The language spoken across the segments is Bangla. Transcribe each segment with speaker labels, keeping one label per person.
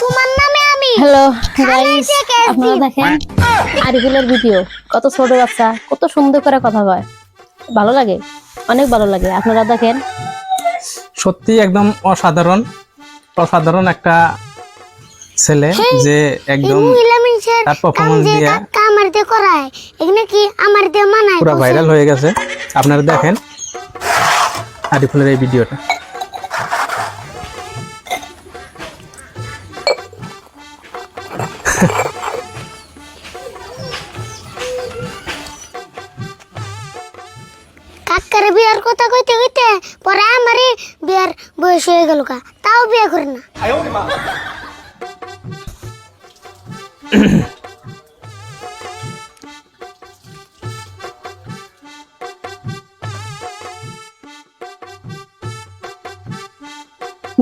Speaker 1: তোমার নামে আমি।
Speaker 2: হ্যালো গাইস আপনারা দেখেন আরিফুলের ভিডিও কত ছোট বাচ্চা কত সুন্দর করে কথা কয়। ভালো লাগে? অনেক ভালো লাগে। আপনারা দেখেন।
Speaker 3: সত্যি একদম অসাধারণ অসাধারণ একটা ছেলে যে একদম তার
Speaker 1: যে
Speaker 3: দিয়া
Speaker 1: আমার দিয়ে করায় এখানে কি আমার দিয়ে মানায়
Speaker 3: পুরো ভাইরাল হয়ে গেছে। আপনারা দেখেন আরিফুলের এই ভিডিওটা।
Speaker 1: বিয়ার কথা কইতে কইতে পরে আমারই বিয়ার বয়স হয়ে গেল কা তাও বিয়ে করি না।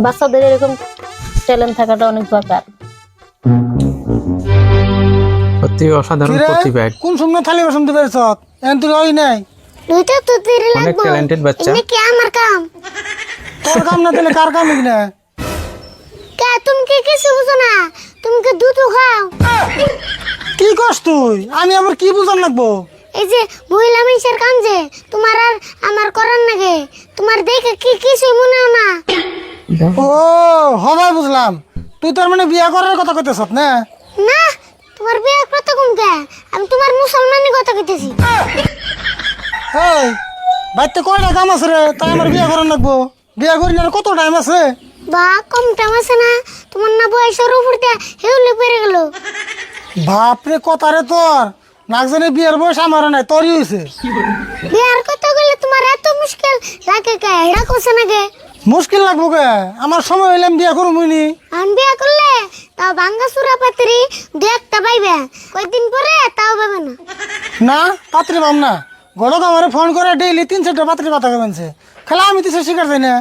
Speaker 2: বাচ্চাদের এরকম ট্যালেন্ট থাকাটা অনেক দরকার।
Speaker 3: অসাধারণ প্রতিভা।
Speaker 4: কোন সময় থালি বাসন দিবে সত এন তুই ওই নাই।
Speaker 1: দুইটা তো দেরি
Speaker 3: অনেক
Speaker 1: লাগবে।
Speaker 3: talented বাচ্চা।
Speaker 1: এমনি কি আমার কাম?
Speaker 4: তোর কাম না দিলে কার কাম না
Speaker 1: কে তুমি কি কিছু বুঝো না? তুমি কি দুধ খাও?
Speaker 4: কি তুই? আমি আবার কি বুঝান লাগবো?
Speaker 1: এই যে মহিলা মানুষের কাম যে তোমার আর আমার করার নাগে। তোমার দেখে কি কিছু মনে হয় না।
Speaker 4: ও হবাই বুঝলাম। তুই তোর মানে বিয়া করার কথা কইতেছ না?
Speaker 1: না তোমার বিয়ে কত কম কে? আমি তোমার মুসলমানি কথা কইতেছি।
Speaker 4: এই বাড়িতে কয়টা কাম আছে রে? তাই আমার বিয়া করার লাগবো। বিয়া করি না কত টাইম আছে?
Speaker 1: বা কম টাইম আছে না। তোমার না বয়সের উপর দিয়ে হেউলে পেরে গেল।
Speaker 4: বাপরে কথা রে তোর। নাকজনে বিয়ের বয়স আমারও নাই তোরই হয়েছে
Speaker 1: বিয়ার কথা গেলে তোমার এত মুশকিল লাগে কে? এটা কোসে নাগে
Speaker 4: মুশকিল লাগবো কে? আমার সময় হইলে আমি বিয়া করব মুইনি
Speaker 1: আমি বিয়া করলে তাও ভাঙ্গা সুরা পাত্রি দু একটা পাইবে। কয়েকদিন পরে তাও পাবে না।
Speaker 4: না পাত্রী পাম না। গড়ক আমার ফোন করে ডেইলি তিন চারটা পাত্রী পাতা কেমনছে খেলা আমি তো সে শিকার যাই না।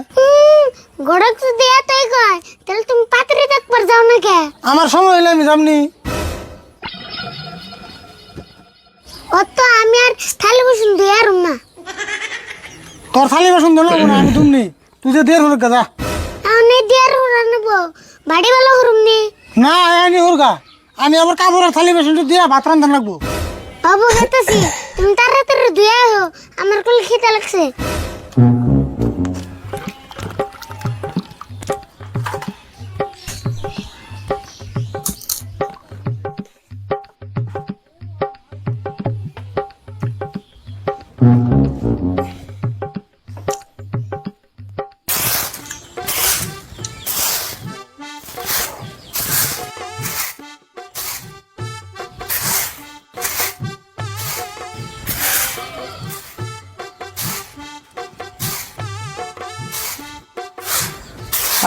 Speaker 1: গড়ক যদি এতই কয় তাহলে তুমি পাত্রি দেখবার যাও না কে?
Speaker 4: আমার সময় হইলে আমি যামনি।
Speaker 1: অত আমি আর থালি বসুন দিয়ে আর না।
Speaker 4: তোর থালি বাসন ধরো না আমি তুমি তুই যে যা।
Speaker 1: এখন এই দিয়ে আর হুরা নেব বাড়ি বেলা হুরুম নি।
Speaker 4: না আমি হুরগা আমি আবার কাপড়ের থালি বাসনটা দিয়া ভাত রান্ধা লাগবো।
Speaker 1: বাবু হেতেছি তুমি তাড়াতাড়ি ধুয়ে আমার কল খেতে লাগছে।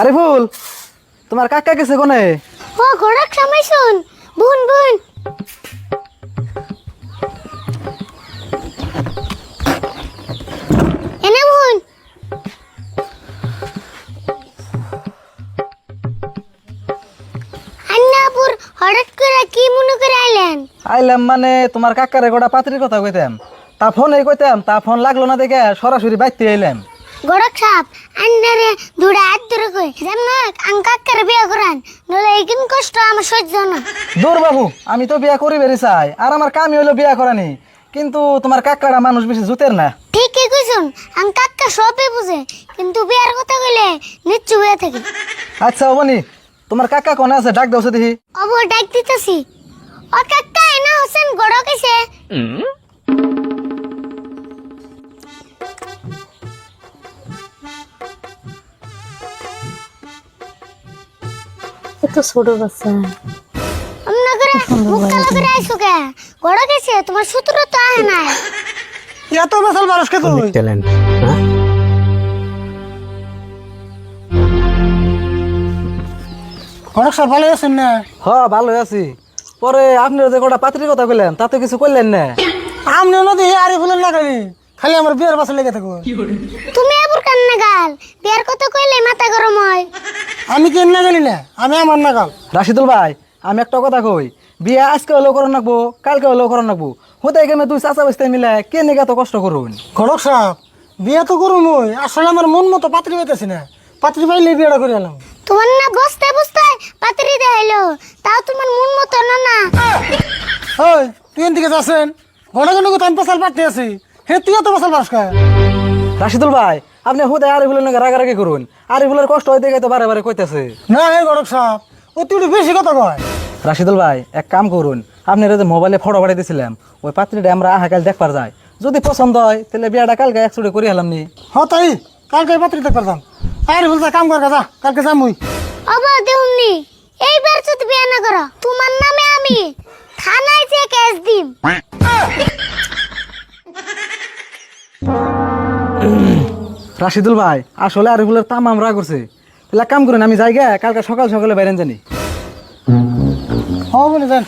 Speaker 5: আরে ফুল তোমার কাকা গেছে কোনে?
Speaker 1: ও গড়ক সময় শুন। বুন বুন। এনে বুন। আন্নাপুর হঠাৎ করে কি মনে করে আইলেন?
Speaker 5: আইলাম মানে তোমার কাকারে গোটা পাত্রির কথা কইতাম। তা ফোন ফোনে কইতাম তা ফোন লাগল না দেখে সরাসরি বাইতে আইলাম
Speaker 1: গড়ক সাপ আন্নারে দুড়া হাত ধরে কই যেমন আঙ্কাক্কারে বিয়ে করান? নলে এইকিন কষ্ট আমার সহ্য না।
Speaker 5: দূর বাবু আমি তো বিয়া করি বেরি চাই আর আমার কামই হলো বিয়া করানি কিন্তু তোমার কাকাটা মানুষ বেশি জুতের না।
Speaker 1: ঠিকই কইছুন আঙ্কাক্কা সবই বুঝে কিন্তু বিয়ার কথা কইলে নিচ্ছু হয়ে থাকে।
Speaker 5: আচ্ছা অবনি তোমার কাকা কোনে আছে? ডাক দাও দেখি
Speaker 1: অব ডাক দিতেছি। ও কাকা এনা হোসেন গড় কেছে
Speaker 2: এত ছোট বাচ্চা।
Speaker 1: অমনা করে মুখ কালো করে আইসো কে? গড় কেছে তোমার সূত্র তো আহে নাই।
Speaker 4: এত বেসাল মানুষ কে তুই
Speaker 3: অনেক ট্যালেন্ট হ্যাঁ?
Speaker 4: অনেক সব ভালো আছেন না?
Speaker 5: হ ভালো আছি। পরে আপনি যে গোটা পাত্রির কথা কইলেন তাতে কিছু কইলেন না?
Speaker 4: আমি নদী আরে ফুলেন না খালি খালি আমার বিয়ের বাসা লেগে থাকব
Speaker 1: তুমি এবার কান্না গাল বিয়ার কথা কইলে মাথা গরম হয়।
Speaker 4: আমি কি না গেলি না? আমি আমার না গাল
Speaker 5: রাশিদুল ভাই আমি একটা কথা কই। বিয়া আজকে হলেও করন নাকবো কালকে হলেও করন নাকবো। হতে গেমে তুই চাচা বসতে মিলে কে নিকে এত কষ্ট করুন
Speaker 4: ঘটক সাহেব বিয়ে তো করুন ওই আসলে আমার মন মতো পাত্রী পাইতেছি না। পাত্রী পাইলে বিয়েটা করে এলাম।
Speaker 1: তোমার না বসতে বসতে পাত্রি তাও তোমার মন মতো না না।
Speaker 4: ওই তুই এদিকে যাচ্ছেন? ঘন ঘন আমি পেশাল পাঠতে আছি। হে তুইও তো পেশাল পাস খায়
Speaker 5: রাশিদুল ভাই আপনি হুদায় আরিফুলের নাকি রাগারাগি করুন। আর আরিফুলের কষ্ট হইতে তো বারে বারে কইতেছে।
Speaker 4: না হে গরক সাহেব একটু বেশি কথা কয়।
Speaker 5: রাশিদুল ভাই এক কাম করুন আপনি যে মোবাইলে ফটো পাঠিয়ে দিয়েছিলাম ওই পাত্রীটা আমরা আহা কাল দেখবার যাই। যদি পছন্দ হয় তাহলে বিয়াটা কালকে একচুটি করে হলাম নি।
Speaker 4: হ তাই? কালকে পাত্রী দেখতে পারতাম আরে বলতে কাম কর যা কালকে যাম মুই।
Speaker 1: অবা দেহুমনি এইবার যদি বিয়ে না করো তোমার নামে আমি থানায় যে কেস দিম।
Speaker 5: রাশিদুল ভাই, আসলে আরিফুলের তাম আমরা করছে। তাহলে কাম করুন, আমি যাই গে কালকে সকাল সকালে বাইরেন জানি।
Speaker 4: হ বলে যান।